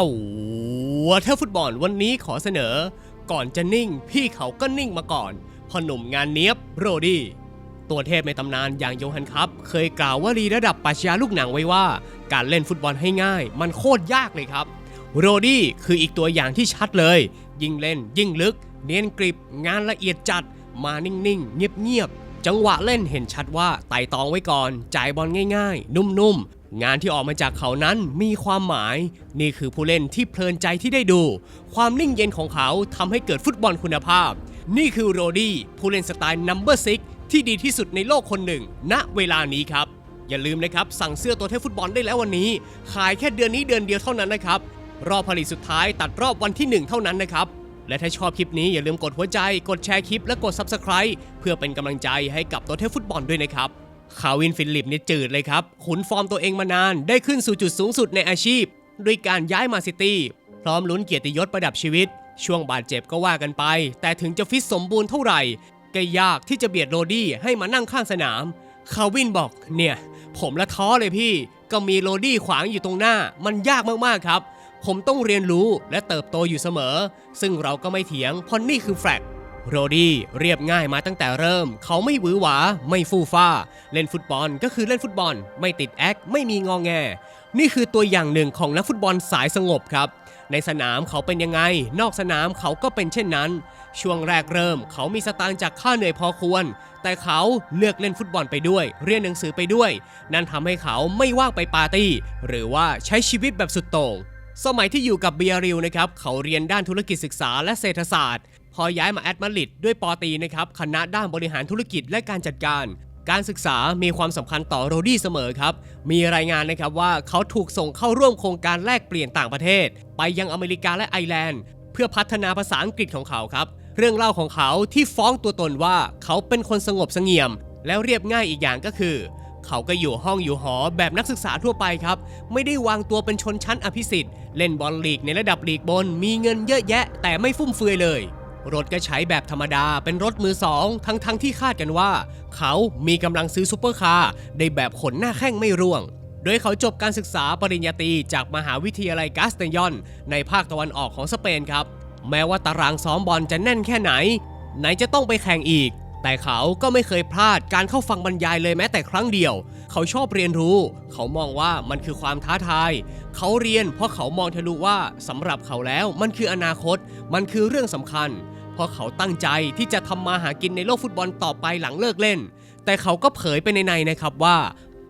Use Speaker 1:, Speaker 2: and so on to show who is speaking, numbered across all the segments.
Speaker 1: ตัวเทพฟุตบอลวันนี้ขอเสนอ ก่อนจะนิ่ง พี่เขาก็นิ่งมาก่อนพอหนุ่มงานเนี้ยบโรดี้ตัวเทพในตำนานอย่างโยฮันครับ เคยกล่าวว่ารีระดับปัชญาลูกหนังไว้ว่า การเล่นฟุตบอลให้ง่าย มันโคตรยากเลยครับ โรดี้คืออีกตัวอย่างที่ชัดเลย ยิ่งเล่น ยิ่งลึก เนียนกริบ งานละเอียดจัด มานิ่งๆ เงียบๆจังหวะเล่นเห็นชัดว่าไต่ตองไว้ก่อน จ่ายบอลง่ายๆ นุ่มๆ งานที่ออกมาจากเขานั้นมีความหมาย นี่คือผู้เล่นที่เพลินใจที่ได้ดู ความนิ่งเย็นของเขาทำให้เกิดฟุตบอลคุณภาพ นี่คือโรดี้ผู้เล่นสไตล์ number six ที่ดีที่สุดในโลกคนหนึ่ง ณเวลานี้ครับ อย่าลืมนะครับ สั่งเสื้อตัวเทพฟุตบอลได้แล้ววันนี้ ขายแค่เดือนนี้เดือนเดียวเท่านั้นนะครับ รอบผลิตสุดท้ายตัดรอบวันที่ 1 เท่านั้นนะครับและถ้าชอบคลิปนี้อย่าลืมกดหัวใจ กดแชร์คลิปและกด Subscribe เพื่อเป็นกำลังใจให้กับตัวเทพฟุตบอลด้วยนะครับ คาวินฟิลิปนี่จืดเลยครับ ขุนฟอร์มตัวเองมานาน ได้ขึ้นสู่จุดสูงสุดในอาชีพ ด้วยการย้ายมาซิตี้ พร้อมลุ้นเกียรติยศประดับชีวิต ช่วงบาดเจ็บก็ว่ากันไป แต่ถึงจะฟิตสมบูรณ์เท่าไหร่ก็ยากที่จะเบียดโรดี้ให้มานั่งข้างสนาม คาวินบอก เนี่ย ผมละท้อเลยพี่ ก็มีโรดี้ขวางอยู่ตรงหน้า มันยากมากๆครับ ผมต้องเรียนรู้และเติบโตอยู่เสมอ ซึ่งเราก็ไม่เถียงเพราะนี่คือแฟกต์ โรดี้เรียบง่ายมาตั้งแต่เริ่ม เขาไม่หวือหวา ไม่ฟูฟ้า เล่นฟุตบอลก็คือเล่นฟุตบอล ไม่ติดแอคไม่มีงองแง นี่คือตัวอย่างหนึ่งของนักฟุตบอลสายสงบครับ ในสนามเขาเป็นยังไง นอกสนามเขาก็เป็นเช่นนั้น ช่วงแรกเริ่ม เขามีสตางค์จากค่าเหนื่อยพอควร แต่เขาเลือกเล่นฟุตบอลไปด้วย เรียนหนังสือไปด้วย นั่นทำให้เขาไม่ว่างไปปาร์ตี้ หรือว่าใช้ชีวิตแบบสุดโต่งสมัยที่อยู่กับเบียริลนะครับ เขาเรียนด้านธุรกิจศึกษาและเศรษฐศาสตร์ พอย้ายมาแอดมาริดด้วยปอตีนะครับคณะด้านบริหารธุรกิจและการจัดการ การศึกษามีความสำคัญต่อโรดี้เสมอครับ มีรายงานนะครับว่าเขาถูกส่งเข้าร่วมโครงการแลกเปลี่ยนต่างประเทศ ไปยังอเมริกาและไอร์แลนด์ เพื่อพัฒนาภาษาอังกฤษของเขาครับ เรื่องเล่าของเขาที่ฟ้องตัวตนว่าเขาเป็นคนสงบเสงี่ยม แล้วเรียบง่ายอีกอย่างก็คือ เขาก็อยู่ห้องอยู่หอแบบนักศึกษาทั่วไปครับ ไม่ได้วางตัวเป็นชนชั้นอภิสิทธิ์เล่นบอลลีกในระดับลีกบน มีเงินเยอะแยะ แต่ไม่ฟุ่มเฟือยเลย รถก็ใช้แบบธรรมดาเป็นรถมือสองทั้งทั้งๆที่คาดกันว่า เขามีกำลังซื้อซูเปอร์คาร์ได้แบบขนหน้าแข้งไม่ร่วง โดยเขาจบการศึกษาปริญญาตรีจากมหาวิทยาลัยกาสเตยอน ในภาคตะวันออกของสเปนครับ แม้ว่าตารางซ้อมบอลจะแน่นแค่ไหน ไหนจะต้องไปแข่งอีก แต่เขาก็ไม่เคยพลาดการเข้าฟังบรรยายเลยแม้แต่ครั้งเดียว เขาชอบเรียนรู้ เขามองว่ามันคือความท้าทาย เขาเรียนเพราะเขามองทะลุว่าสำหรับเขาแล้วมันคืออนาคต มันคือเรื่องสำคัญ เพราะเขาตั้งใจที่จะทำมาหากินในโลกฟุตบอลต่อไปหลังเลิกเล่น แต่เขาก็เผยไปในในนะครับว่า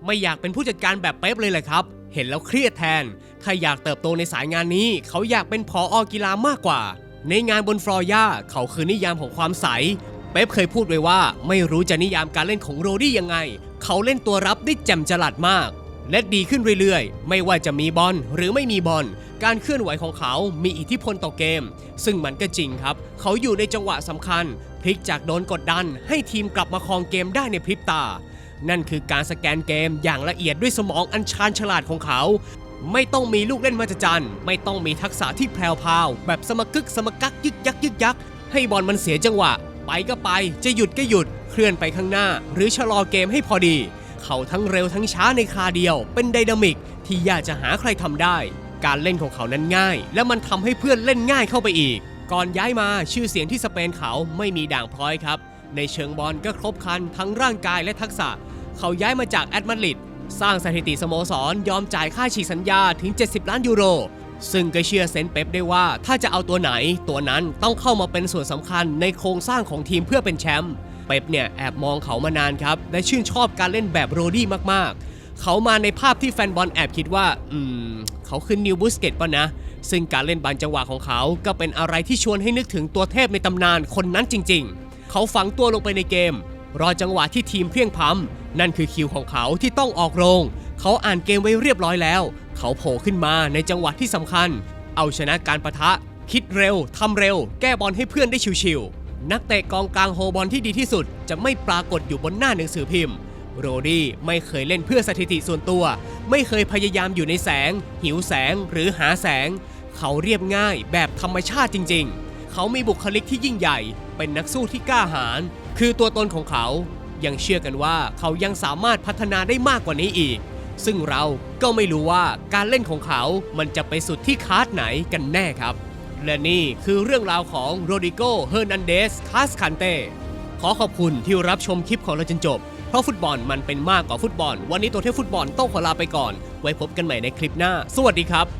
Speaker 1: ไม่อยากเป็นผู้จัดการแบบเป๊ปเลยแหละครับ เห็นแล้วเครียดแทน ถ้าอยากเติบโตในสายงานนี้ เขาอยากเป็นผออกีฬามากกว่าในงานบนฟลอร์ย่าเขาคือนิยามของความใส เป๊ปเคยพูดไว้ว่าไม่รู้จะนิยามการเล่นของโรดี้ยังไง เขาเล่นตัวรับได้แจ่มจลัดมาก และดีขึ้นเรื่อยๆ ไม่ว่าจะมีบอลหรือไม่มีบอล การเคลื่อนไหวของเขามีอิทธิพลต่อเกม ซึ่งมันก็จริงครับ เขาอยู่ในจังหวะสำคัญ พลิกจากโดนกดดัน ให้ทีมกลับมาครองเกมได้ในพริบตา นั่นคือการสแกนเกมอย่างละเอียดด้วยสมองอันชาญฉลาดของเขาไม่ต้องมีลูกเล่นมาจจันไม่ต้องมีทักษะที่แพรวพราวแบบสมกึกสมกักยึกยักยึกยัก ให้บอลมันเสียจังหวะ ไปก็ไป จะหยุดก็หยุด เคลื่อนไปข้างหน้า หรือชะลอเกมให้พอดี เขาทั้งเร็วทั้งช้าในคาเดียว เป็นไดนามิกที่ยากจะหาใครทำได้ การเล่นของเขานั้นง่าย และมันทำให้เพื่อนเล่นง่ายเข้าไปอีก ก่อนย้ายมาชื่อเสียงที่สเปนเขาไม่มีด่างพร้อยครับ ในเชิงบอลก็ครบคันทั้งร่างกายและทักษะ เขาย้ายมาจากแอตมาดริดสร้างสถิติสโมสรยอมจ่ายค่าฉีกสัญญาถึง 70 ล้านยูโร ซึ่งก็เชื่อเซนเป๊ปได้ว่าถ้าจะเอาตัวไหนตัวนั้นต้องเข้ามาเป็นส่วนสำคัญในโครงสร้างของทีมเพื่อเป็นแชมป์เป๊ปเนี่ยแอบมองเขามานานครับและชื่นชอบการเล่นแบบโรดี้มากๆ เขามาในภาพที่แฟนบอลแอบคิดว่า อืม เขาคือนิวบุสเกตป่ะนะ ซึ่งการเล่นบอลจังหวะของเขา ก็เป็นอะไรที่ชวนให้นึกถึงตัวเทพในตำนานคนนั้นจริง ๆ เขาฝังตัวลงไปในเกม รอจังหวะที่ทีมเพียงพำนั่นคือคิวของเขาที่ต้องออกโรง เขาอ่านเกมไว้เรียบร้อยแล้ว เขาโผล่ขึ้นมาในจังหวะที่สำคัญ เอาชนะการประทะ คิดเร็วทำเร็ว แก้บอลให้เพื่อนได้ชิวๆนักเตะกองกลางโฮบอลที่ดีที่สุด จะไม่ปรากฏอยู่บนหน้าหนังสือพิมพ์ โรดี้ไม่เคยเล่นเพื่อสถิติส่วนตัว ไม่เคยพยายามอยู่ในแสง หิวแสงหรือหาแสง เขาเรียบง่ายแบบธรรมชาติจริง ๆ เขามีบุคลิกที่ยิ่งใหญ่ เป็นนักสู้ที่กล้าหาญคือตัวตนของเขายังเชื่อกันว่าเขายังสามารถพัฒนาได้มากกว่านี้อีก ซึ่งเราก็ไม่รู้ว่าการเล่นของเขา มันจะไปสุดที่คาร์ดไหนกันแน่ครับ และนี่คือเรื่องราวของโรดิโก เฮอร์นันเดส คาสคันเตขอขอบคุณที่รับชมคลิปของเราจนจบ เพราะฟุตบอลมันเป็นมากกว่าฟุตบอล วันนี้ตัวเทพฟุตบอลต้องขอลาไปก่อน ไว้พบกันใหม่ในคลิปหน้า สวัสดีครับ